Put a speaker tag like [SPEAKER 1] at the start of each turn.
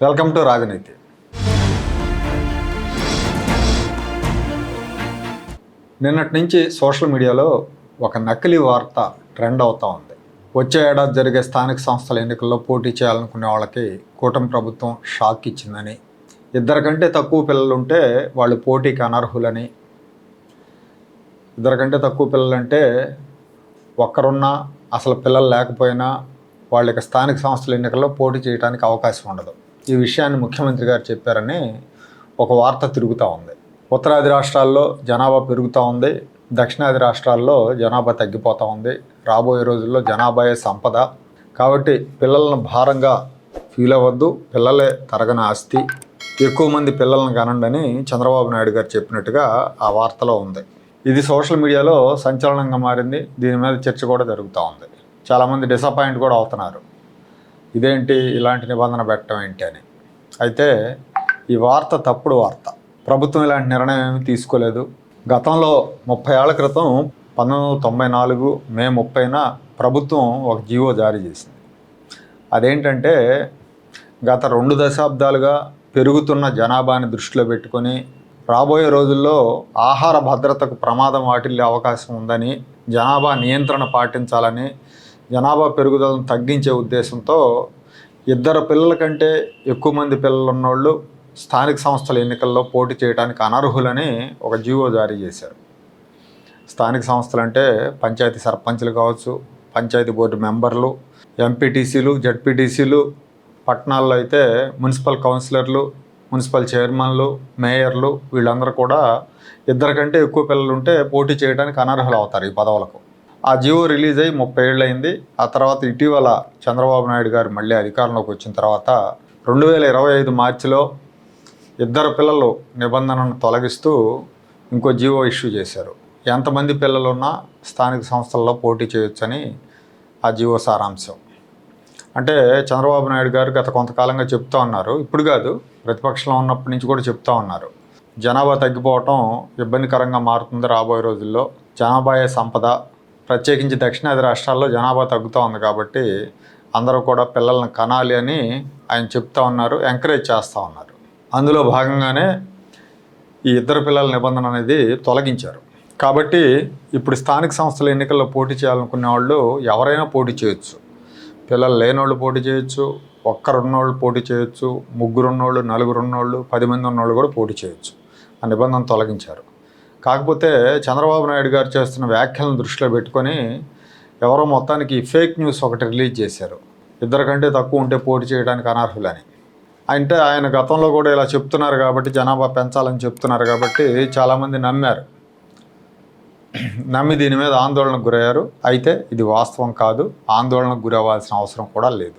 [SPEAKER 1] Welcome to రాజనీతి నిన్నటి నుంచి సోషల్ మీడియాలో ఒక నకిలీ వార్త ట్రెండ్ అవుతూ ఉంది. వచ్చే ఏడాది జరిగే స్థానిక సంస్థల ఎన్నికల్లో పోటీ చేయాలనుకునే వాళ్ళకి కూటమి ప్రభుత్వం షాక్ ఇచ్చిందని ఇద్దరికంటే తక్కువ పిల్లలు ఉంటే వాళ్ళు పోటీకి అనర్హులని ఇద్దరికంటే తక్కువ పిల్లలంటే ఒక్కరున్నా అసలు పిల్లలు లేకపోయినా వాళ్ళకి స్థానిక సంస్థల ఎన్నికల్లో పోటీ చేయడానికి అవకాశం ఉండదు. ఈ విషయాన్ని ముఖ్యమంత్రి గారు చెప్పారని ఒక వార్త తిరుగుతూ ఉంది. ఉత్తరాది రాష్ట్రాల్లో జనాభా పెరుగుతూ ఉంది. దక్షిణాది రాష్ట్రాల్లో జనాభా తగ్గిపోతూ ఉంది. రాబోయే రోజుల్లో జనాభాయే సంపద. కాబట్టి పిల్లలను భారంగా ఫీల్ అవ్వద్దు. పిల్లలే తరగని ఆస్తి. ఎక్కువ మంది పిల్లలను కనండని చంద్రబాబు నాయుడు గారు చెప్పినట్టుగా ఆ వార్తలో ఉంది. ఇది సోషల్ మీడియాలో సంచలనంగా మారింది. దీని మీద చర్చ కూడా జరుగుతూ ఉంది. చాలామంది డిసప్పాయింట్ కూడా అవుతున్నారు. ఇదేంటి? ఇలాంటి నిబంధన పెట్టడం ఏంటి అని. అయితే ఈ వార్త తప్పుడు వార్త. ప్రభుత్వం ఇలాంటి నిర్ణయం ఏమీ తీసుకోలేదు. గతంలో ముప్పై ఏళ్ళ క్రితం పంతొమ్మిది వందల తొంభై నాలుగు మే ముప్పైన ప్రభుత్వం ఒక జీవో జారీ చేసింది. అదేంటంటే గత రెండు దశాబ్దాలుగా పెరుగుతున్న జనాభాని దృష్టిలో పెట్టుకొని రాబోయే రోజుల్లో ఆహార భద్రతకు ప్రమాదం వాటిల్లే అవకాశం ఉందని జనాభా నియంత్రణ పాటించాలని జనాభా పెరుగుదలను తగ్గించే ఉద్దేశంతో ఇద్దరు పిల్లల కంటే ఎక్కువ మంది పిల్లలు ఉన్నోళ్ళు స్థానిక సంస్థల ఎన్నికల్లో పోటీ చేయడానికి అనర్హులని ఒక జీవో జారీ చేశారు. స్థానిక సంస్థలు అంటే పంచాయతీ సర్పంచ్లు కావచ్చు పంచాయతీ బోర్డు మెంబర్లు ఎంపీటీసీలు జడ్పీటీసీలు పట్టణాల్లో అయితే మున్సిపల్ కౌన్సిలర్లు మున్సిపల్ చైర్మన్లు మేయర్లు వీళ్ళందరూ కూడా ఇద్దరికంటే ఎక్కువ పిల్లలు ఉంటే పోటీ చేయడానికి అనర్హులు అవుతారు ఈ పదవులకు. ఆ జియో రిలీజ్ అయ్యి ముప్పై ఏళ్ళైంది ఆ తర్వాత ఇటీవల చంద్రబాబు నాయుడు గారు మళ్ళీ అధికారంలోకి వచ్చిన తర్వాత రెండు వేల ఇరవై ఐదు మార్చిలో ఇద్దరు పిల్లలు నిబంధనను తొలగిస్తూ ఇంకో జియో ఇష్యూ చేశారు. ఎంతమంది పిల్లలు ఉన్నా స్థానిక సంస్థల్లో పోటీ చేయొచ్చని ఆ జియో సారాంశం. అంటే చంద్రబాబు నాయుడు గారు గత కొంతకాలంగా చెప్తా ఉన్నారు. ఇప్పుడు కాదు ప్రతిపక్షంలో ఉన్నప్పటి నుంచి కూడా చెప్తా ఉన్నారు. జనాభా తగ్గిపోవటం ఇబ్బందికరంగా మారుతుంది రాబోయే రోజుల్లో. జనాభాయే సంపద. ప్రత్యేకించి దక్షిణాది రాష్ట్రాల్లో జనాభా తగ్గుతూ ఉంది కాబట్టి అందరూ కూడా పిల్లల్ని కనాలి అని ఆయన చెప్తా ఉన్నారు ఎంకరేజ్ చేస్తూ ఉన్నారు. అందులో భాగంగానే ఈ ఇద్దరు పిల్లల నిబంధన అనేది తొలగించారు. కాబట్టి ఇప్పుడు స్థానిక సంస్థల ఎన్నికల్లో పోటీ చేయాలనుకునే వాళ్ళు ఎవరైనా పోటీ చేయొచ్చు. పిల్లలు లేనోళ్ళు పోటీ చేయొచ్చు ఒక్కరున్నోళ్ళు పోటీ చేయొచ్చు ముగ్గురు నలుగురున్నోళ్ళు నలుగురు పది మంది ఉన్నోళ్ళు కూడా పోటీ చేయొచ్చు. ఆ నిబంధన తొలగించారు. కాకపోతే చంద్రబాబు నాయుడు గారు చేస్తున్న వ్యాఖ్యలను దృష్టిలో పెట్టుకొని ఎవరో మొత్తానికి ఫేక్ న్యూస్ ఒకటి రిలీజ్ చేశారు. ఇద్దరికంటే తక్కువ ఉంటే పోటీ చేయడానికి అనర్హులని. అంటే ఆయన గతంలో కూడా ఇలా చెప్తున్నారు కాబట్టి జనాభా పెంచాలని చెప్తున్నారు కాబట్టి చాలామంది నమ్మారు. నమ్మి దీని మీద ఆందోళనకు గురయ్యారు. అయితే ఇది వాస్తవం కాదు. ఆందోళనకు గురవ్వాల్సిన అవసరం కూడా లేదు.